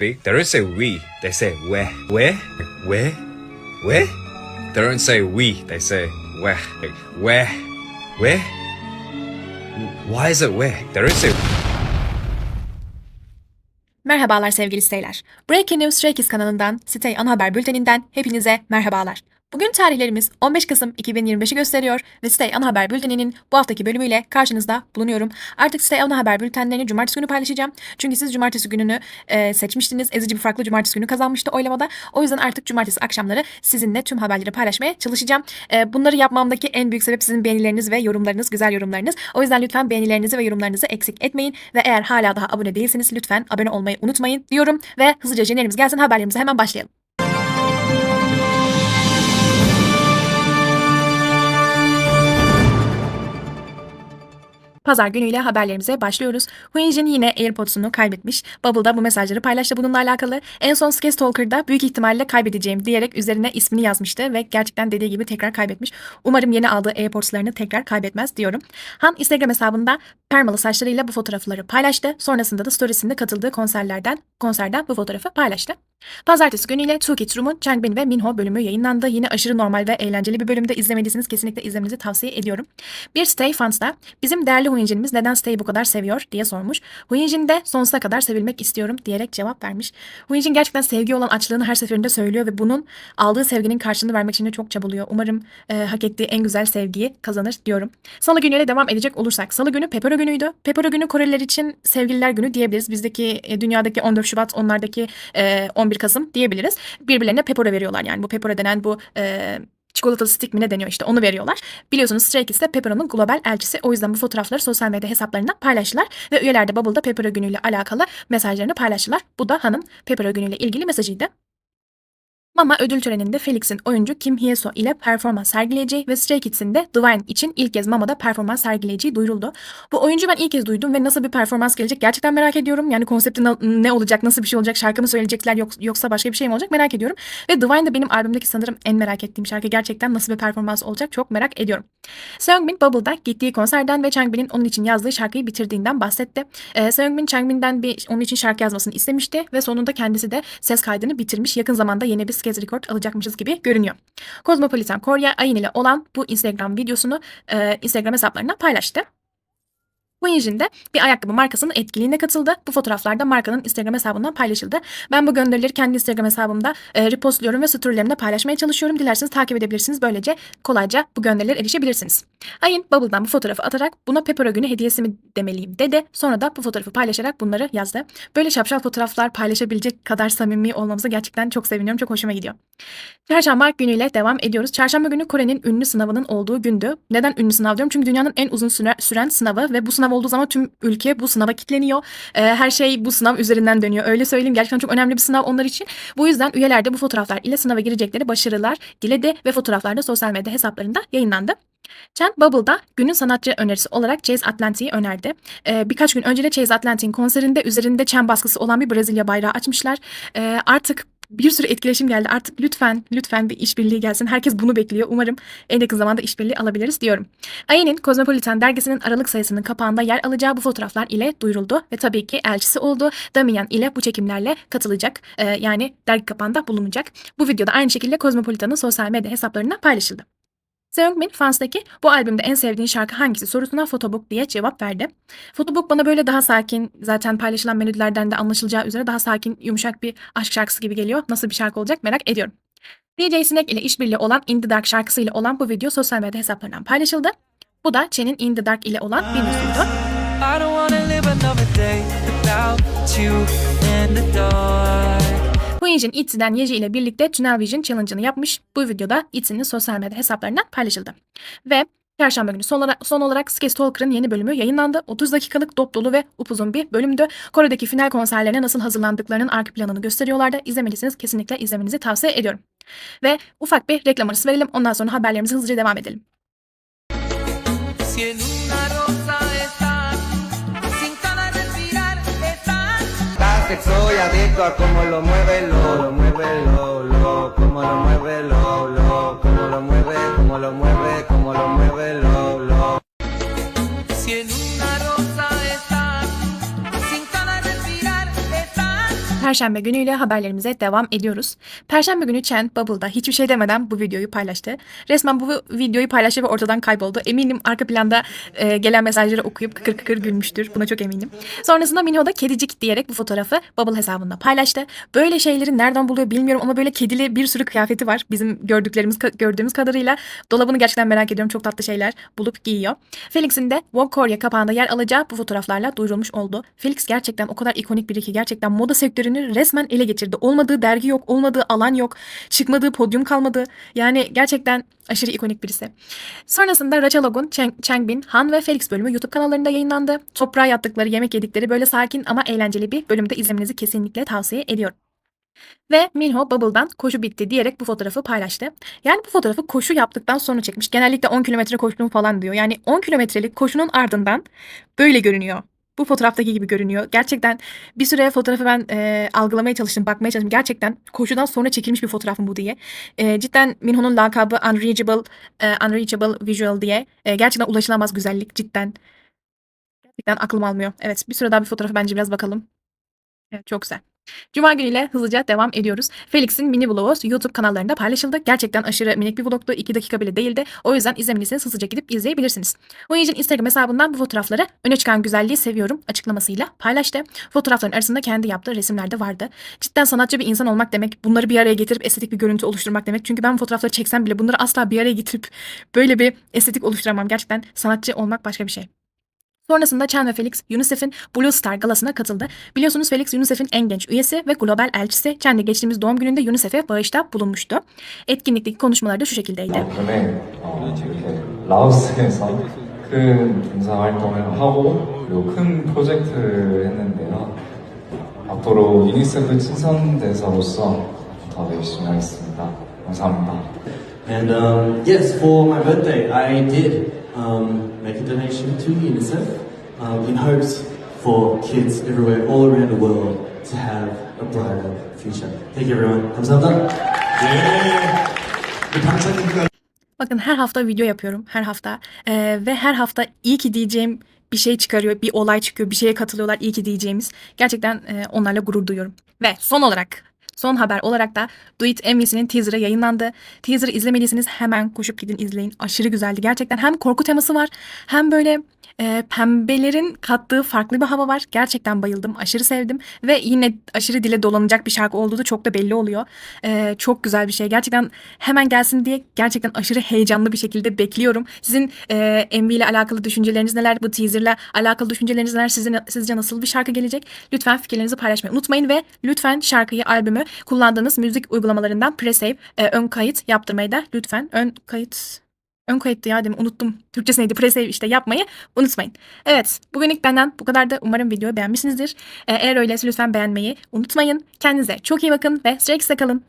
They don't say we, they say where. Where? Where? Where? They don't say we, they say where. Where? Where? Why is it where? They don't say Merhabalar sevgili siteyler. Breaking News Kids kanalından Sitey Ana Haber Bülteninden hepinize merhabalar. Bugün tarihlerimiz 15 Kasım 2025'i gösteriyor ve Sitey Ana Haber Bülteni'nin bu haftaki bölümüyle karşınızda bulunuyorum. Artık Sitey Ana Haber Bültenlerini cumartesi günü paylaşacağım. Çünkü siz cumartesi gününü e, seçmiştiniz. Ezici bir farklı cumartesi günü kazanmıştı oylamada. O yüzden artık cumartesi akşamları sizinle tüm haberleri paylaşmaya çalışacağım. E, bunları yapmamdaki en büyük sebep sizin beğenileriniz ve yorumlarınız, güzel yorumlarınız. O yüzden lütfen beğenilerinizi ve yorumlarınızı eksik etmeyin. Ve eğer hala daha abone değilseniz lütfen abone olmayı unutmayın diyorum. Ve hızlıca jenerimiz gelsin haberlerimize hemen başlayalım. Pazar günüyle haberlerimize başlıyoruz. Huijin yine AirPods'unu kaybetmiş. Bubble'da bu mesajları paylaştı bununla alakalı. En son Skate Talker'da büyük ihtimalle kaybedeceğim diyerek üzerine ismini yazmıştı ve gerçekten dediği gibi tekrar kaybetmiş. Umarım yeni aldığı AirPods'larını tekrar kaybetmez diyorum. Han Instagram hesabında permalı saçlarıyla bu fotoğrafları paylaştı. Sonrasında da storiesinde katıldığı konserlerden konserden bu fotoğrafı paylaştı. Pazartesi günüyle Two Kids Room'un Changbin ve Minho bölümü yayınlandı. Yine aşırı normal ve eğlenceli bir bölümde izlemediyseniz kesinlikle izlemenizi tavsiye ediyorum. Bir Stay Fans da bizim değerli Huiyin'imiz neden Stay'i bu kadar seviyor diye sormuş. Huiyin'in de sonsuza kadar sevilmek istiyorum diyerek cevap vermiş. Huiyin gerçekten sevgi olan açlığını her seferinde söylüyor ve bunun aldığı sevginin karşılığını vermek için de çok çabalıyor. Umarım e, hak ettiği en güzel sevgiyi kazanır diyorum. Salı günüyle devam edecek olursak. Salı günü Pepero günüydü. Pepero günü Koreliler için sevgililer günü diyebiliriz. Bizdeki e, dünyadaki 14 Şubat onlardaki e, 11 Kasım diyebiliriz. Birbirlerine pepora veriyorlar yani bu pepora denen bu e, çikolatalı stick mi ne deniyor işte onu veriyorlar. Biliyorsunuz Stray Kids de Peppera'nın global elçisi. O yüzden bu fotoğrafları sosyal medya hesaplarından paylaştılar. Ve üyeler de Bubble'da Pepera günüyle alakalı mesajlarını paylaştılar. Bu da Han'ın Pepera günüyle ilgili mesajıydı. Mama ödül töreninde Felix'in oyuncu Kim Hye-so ile performans sergileyeceği ve Stray Kids'in de Divine için ilk kez Mama'da performans sergileyeceği duyuruldu. Bu oyuncu ben ilk kez duydum ve nasıl bir performans gelecek gerçekten merak ediyorum. Yani konsepti ne olacak, nasıl bir şey olacak, şarkı mı söyleyecekler yok- yoksa başka bir şey mi olacak merak ediyorum. Ve Divine de benim albümdeki sanırım en merak ettiğim şarkı. Gerçekten nasıl bir performans olacak çok merak ediyorum. Seungbin Bubble'da gittiği konserden ve Changbin'in onun için yazdığı şarkıyı bitirdiğinden bahsetti. Ee, Seungbin Changbin'den bir onun için şarkı yazmasını istemişti ve sonunda kendisi de ses kaydını bitirmiş. Yakın zamanda yeni bir sketch record alacakmışız gibi görünüyor. Cosmopolitan Korea Ayin ile olan bu Instagram videosunu e, Instagram hesaplarına paylaştı. Bu de bir ayakkabı markasının etkinliğine katıldı. Bu fotoğraflar da markanın Instagram hesabından paylaşıldı. Ben bu gönderileri kendi Instagram hesabımda e, repostluyorum ve storylerimde paylaşmaya çalışıyorum. Dilerseniz takip edebilirsiniz. Böylece kolayca bu gönderilere erişebilirsiniz. Ayın Bubble'dan bu fotoğrafı atarak buna Pepero günü hediyesi mi demeliyim dedi. Sonra da bu fotoğrafı paylaşarak bunları yazdı. Böyle şapşal fotoğraflar paylaşabilecek kadar samimi olmamıza gerçekten çok seviniyorum. Çok hoşuma gidiyor. Çarşamba günüyle devam ediyoruz. Çarşamba günü Kore'nin ünlü sınavının olduğu gündü. Neden ünlü sınav diyorum? Çünkü dünyanın en uzun süre, süren sınavı ve bu sınav olduğu zaman tüm ülke bu sınava kilitleniyor. Ee, her şey bu sınav üzerinden dönüyor. Öyle söyleyeyim. Gerçekten çok önemli bir sınav onlar için. Bu yüzden üyeler de bu fotoğraflar ile sınava girecekleri başarılar diledi ve fotoğraflar da sosyal medya hesaplarında yayınlandı. Chen Bubble'da günün sanatçı önerisi olarak Chase Atlantic'i önerdi. Ee, birkaç gün önce de Chase Atlantic'in konserinde üzerinde Chen baskısı olan bir Brezilya bayrağı açmışlar. Ee, artık bir sürü etkileşim geldi. Artık lütfen lütfen bir işbirliği gelsin. Herkes bunu bekliyor. Umarım en yakın zamanda işbirliği alabiliriz diyorum. Ayin'in Cosmopolitan dergisinin Aralık sayısının kapağında yer alacağı bu fotoğraflar ile duyuruldu ve tabii ki elçisi oldu. Damian ile bu çekimlerle katılacak. Ee, yani dergi kapağında bulunacak. Bu videoda aynı şekilde Cosmopolitan'ın sosyal medya hesaplarına paylaşıldı. Seungmin Fans'taki bu albümde en sevdiğin şarkı hangisi sorusuna Photobook diye cevap verdi. Photobook bana böyle daha sakin, zaten paylaşılan melodilerden de anlaşılacağı üzere daha sakin, yumuşak bir aşk şarkısı gibi geliyor. Nasıl bir şarkı olacak merak ediyorum. DJ Snake ile işbirliği olan In The Dark şarkısıyla olan bu video sosyal medya hesaplarından paylaşıldı. Bu da Chen'in In The Dark ile olan müziğiydi. I don't wanna live another day without you in the dark. Huijin Itzy'den Yeji ile birlikte Tunnel Vision Challenge'ını yapmış. Bu videoda Itzy'nin sosyal medya hesaplarından paylaşıldı. Ve Çarşamba günü son olarak, son olarak Skate Talker'ın yeni bölümü yayınlandı. 30 dakikalık dop dolu ve upuzun bir bölümdü. Kore'deki final konserlerine nasıl hazırlandıklarının arka planını gösteriyorlardı. İzlemelisiniz. Kesinlikle izlemenizi tavsiye ediyorum. Ve ufak bir reklam arası verelim. Ondan sonra haberlerimize hızlıca devam edelim. Que soy adicto a cómo lo mueve lo, lo mueve lo, lo, cómo lo mueve lo, lo, cómo lo mueve, cómo lo mueve, cómo lo mueve lo, Perşembe günüyle haberlerimize devam ediyoruz. Perşembe günü Chen Bubble'da hiçbir şey demeden bu videoyu paylaştı. Resmen bu videoyu paylaştı ve ortadan kayboldu. Eminim arka planda e, gelen mesajları okuyup kıkır kıkır gülmüştür. Buna çok eminim. Sonrasında Minho da kedicik diyerek bu fotoğrafı Bubble hesabında paylaştı. Böyle şeyleri nereden buluyor bilmiyorum ama böyle kedili bir sürü kıyafeti var. Bizim gördüklerimiz gördüğümüz kadarıyla dolabını gerçekten merak ediyorum. Çok tatlı şeyler bulup giyiyor. Felix'in de Vogue Korea kapağında yer alacağı bu fotoğraflarla duyurulmuş oldu. Felix gerçekten o kadar ikonik biri ki gerçekten moda sektörünü resmen ele geçirdi. Olmadığı dergi yok, olmadığı alan yok, çıkmadığı podyum kalmadı. Yani gerçekten aşırı ikonik birisi. Sonrasında Rachel Og'un Chang, Changbin, Han ve Felix bölümü YouTube kanallarında yayınlandı. Toprağa yattıkları, yemek yedikleri böyle sakin ama eğlenceli bir bölümde izlemenizi kesinlikle tavsiye ediyorum. Ve Minho Bubble'dan koşu bitti diyerek bu fotoğrafı paylaştı. Yani bu fotoğrafı koşu yaptıktan sonra çekmiş. Genellikle 10 kilometre koştum falan diyor. Yani 10 kilometrelik koşunun ardından böyle görünüyor. Bu fotoğraftaki gibi görünüyor. Gerçekten bir süre fotoğrafı ben e, algılamaya çalıştım, bakmaya çalıştım. Gerçekten koşudan sonra çekilmiş bir fotoğrafım bu diye. E, cidden Minho'nun lakabı Unreachable, e, Unreachable Visual diye. E, gerçekten ulaşılamaz güzellik cidden. Gerçekten aklım almıyor. Evet bir süre daha bir fotoğrafı bence biraz bakalım. Evet çok güzel. Cuma günüyle hızlıca devam ediyoruz. Felix'in mini vlogu YouTube kanallarında paylaşıldı. Gerçekten aşırı minik bir vlogtu. 2 dakika bile değildi. O yüzden izlemeliyseniz hızlıca gidip izleyebilirsiniz. Oyuncunun Instagram hesabından bu fotoğrafları öne çıkan güzelliği seviyorum açıklamasıyla paylaştı. Fotoğrafların arasında kendi yaptığı resimler de vardı. Cidden sanatçı bir insan olmak demek. Bunları bir araya getirip estetik bir görüntü oluşturmak demek. Çünkü ben bu fotoğrafları çeksem bile bunları asla bir araya getirip böyle bir estetik oluşturamam. Gerçekten sanatçı olmak başka bir şey. Sonrasında Chen ve Felix UNICEF'in Blue Star galasına katıldı. Biliyorsunuz Felix UNICEF'in en genç üyesi ve global elçisi. Chen de geçtiğimiz doğum gününde UNICEF'e bağışta bulunmuştu. Etkinlikteki konuşmaları da şu şekildeydi. 전에 어, 이렇게 라오스에서 큰 봉사 활동을 하고 그리고 큰 프로젝트를 했는데요. 앞으로 유니세프 친선대사로서 더 열심히 하겠습니다. 감사합니다. And um, yes, for my birthday, I did um, make a donation to UNICEF um, in hopes for kids everywhere, all around the world, to have a brighter future. Thank you everyone. Hamzallah. Yeah. Bakın her hafta video yapıyorum, her hafta ee, ve her hafta iyi ki diyeceğim bir şey çıkarıyor, bir olay çıkıyor, bir şeye katılıyorlar, iyi ki diyeceğimiz. Gerçekten e, onlarla gurur duyuyorum. Ve son olarak son haber olarak da Do It MV'sinin teaserı yayınlandı. Teaser'ı izlemediyseniz hemen koşup gidin izleyin. Aşırı güzeldi. Gerçekten hem korku teması var hem böyle e, pembelerin kattığı farklı bir hava var. Gerçekten bayıldım. Aşırı sevdim. Ve yine aşırı dile dolanacak bir şarkı olduğu da çok da belli oluyor. E, çok güzel bir şey. Gerçekten hemen gelsin diye gerçekten aşırı heyecanlı bir şekilde bekliyorum. Sizin e, MV ile alakalı düşünceleriniz neler? Bu teaserla alakalı düşünceleriniz neler? Sizin, sizce nasıl bir şarkı gelecek? Lütfen fikirlerinizi paylaşmayı unutmayın ve lütfen şarkıyı, albümü kullandığınız müzik uygulamalarından pre-save, e, ön kayıt yaptırmayı da lütfen ön kayıt Ön kayıttı ya demin unuttum. Türkçesi neydi? Pre-save işte yapmayı unutmayın. Evet bugünlük benden bu kadar da umarım videoyu beğenmişsinizdir. Ee, eğer öyleyse lütfen beğenmeyi unutmayın. Kendinize çok iyi bakın ve Kids'te kalın.